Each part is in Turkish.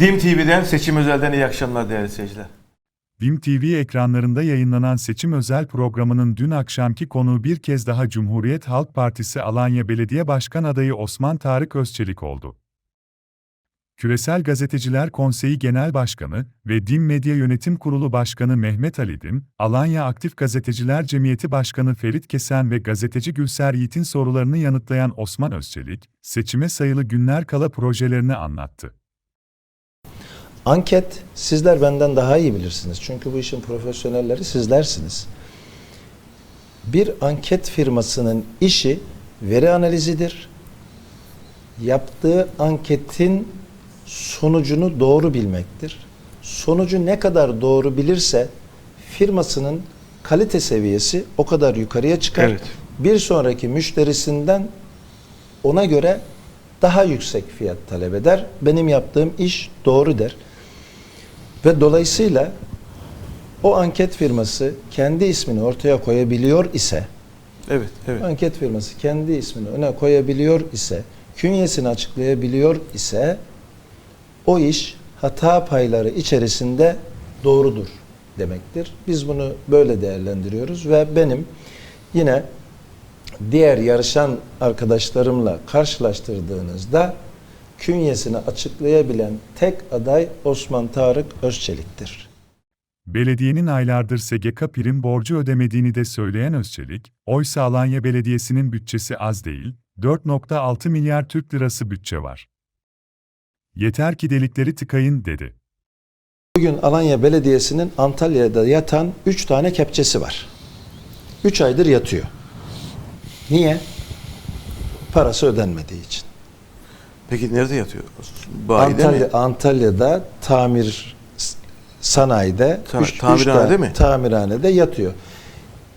Dim TV'den seçim özelden iyi akşamlar değerli seyirciler. BİM TV ekranlarında yayınlanan seçim özel programının dün akşamki konuğu bir kez daha Cumhuriyet Halk Partisi Alanya Belediye Başkan adayı Osman Tarık Özçelik oldu. Küresel Gazeteciler Konseyi Genel Başkanı ve DİM Medya Yönetim Kurulu Başkanı Mehmet Ali Dim, Alanya Aktif Gazeteciler Cemiyeti Başkanı Ferit Kesen ve gazeteci Gülser Yiğit'in sorularını yanıtlayan Osman Özçelik, seçime sayılı günler kala projelerini anlattı. Anket sizler benden daha iyi bilirsiniz. Çünkü bu işin profesyonelleri sizlersiniz. Bir anket firmasının işi veri analizidir. Yaptığı anketin sonucunu doğru bilmektir. Sonucu ne kadar doğru bilirse firmasının kalite seviyesi o kadar yukarıya çıkar. Evet. Bir sonraki müşterisinden ona göre daha yüksek fiyat talep eder. Benim yaptığım iş doğru der. Ve dolayısıyla o anket firması kendi ismini ortaya koyabiliyor ise, Evet, evet. anket firması kendi ismini öne koyabiliyor ise, künyesini açıklayabiliyor ise o iş hata payları içerisinde doğrudur demektir. Biz bunu böyle değerlendiriyoruz ve benim yine diğer yarışan arkadaşlarımla karşılaştırdığınızda künyesini açıklayabilen tek aday Osman Tarık Özçelik'tir. Belediyenin aylardır SGK prim borcu ödemediğini de söyleyen Özçelik, oysa Alanya Belediyesi'nin bütçesi az değil, 4.6 milyar Türk lirası bütçe var. Yeter ki delikleri tıkayın dedi. Bugün Alanya Belediyesi'nin Antalya'da yatan 3 tane kepçesi var. 3 aydır yatıyor. Niye? Parası ödenmediği için. Peki nerede yatıyor? Bayide Antalya, mi? Antalya'da tamir sanayide, Ta- üç- üç tamirhanede tane- mi? Tamirhanede yatıyor.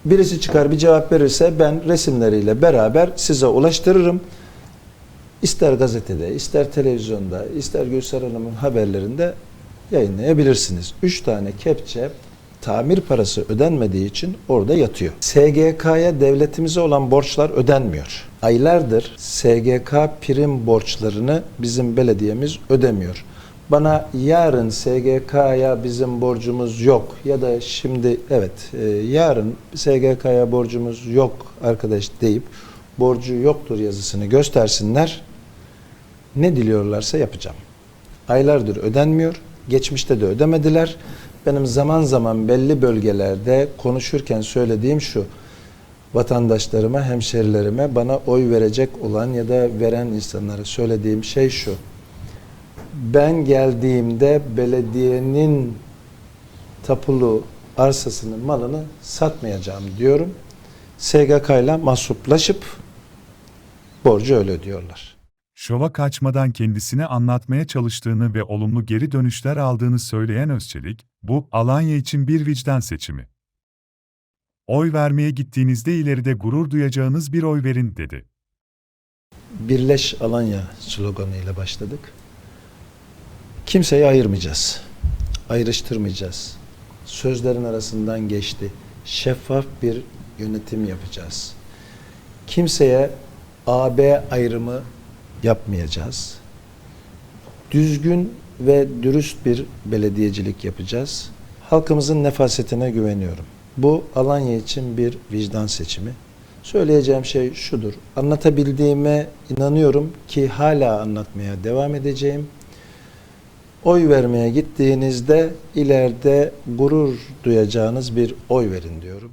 Birisi çıkar bir cevap verirse ben resimleriyle beraber size ulaştırırım. İster gazetede, ister televizyonda, ister Gülser Hanım'ın haberlerinde yayınlayabilirsiniz. Üç tane kepçe tamir parası ödenmediği için orada yatıyor. SGK'ya devletimize olan borçlar ödenmiyor. Aylardır SGK prim borçlarını bizim belediyemiz ödemiyor. Bana yarın SGK'ya bizim borcumuz yok ya da şimdi evet e, yarın SGK'ya borcumuz yok arkadaş deyip borcu yoktur yazısını göstersinler. Ne diliyorlarsa yapacağım. Aylardır ödenmiyor. Geçmişte de ödemediler. Benim zaman zaman belli bölgelerde konuşurken söylediğim şu. Vatandaşlarıma, hemşerilerime, bana oy verecek olan ya da veren insanlara söylediğim şey şu. Ben geldiğimde belediyenin tapulu arsasının malını satmayacağım diyorum. SGK ile mahsuplaşıp borcu öyle ödüyorlar. Şova kaçmadan kendisine anlatmaya çalıştığını ve olumlu geri dönüşler aldığını söyleyen Özçelik, bu Alanya için bir vicdan seçimi. Oy vermeye gittiğinizde ileride gurur duyacağınız bir oy verin dedi. Birleş Alanya sloganıyla başladık. Kimseyi ayırmayacağız. Ayrıştırmayacağız. Sözlerin arasından geçti. Şeffaf bir yönetim yapacağız. Kimseye AB ayrımı yapmayacağız. Düzgün ve dürüst bir belediyecilik yapacağız. Halkımızın nefasetine güveniyorum. Bu Alanya için bir vicdan seçimi. Söyleyeceğim şey şudur. Anlatabildiğime inanıyorum ki hala anlatmaya devam edeceğim. Oy vermeye gittiğinizde ileride gurur duyacağınız bir oy verin diyorum.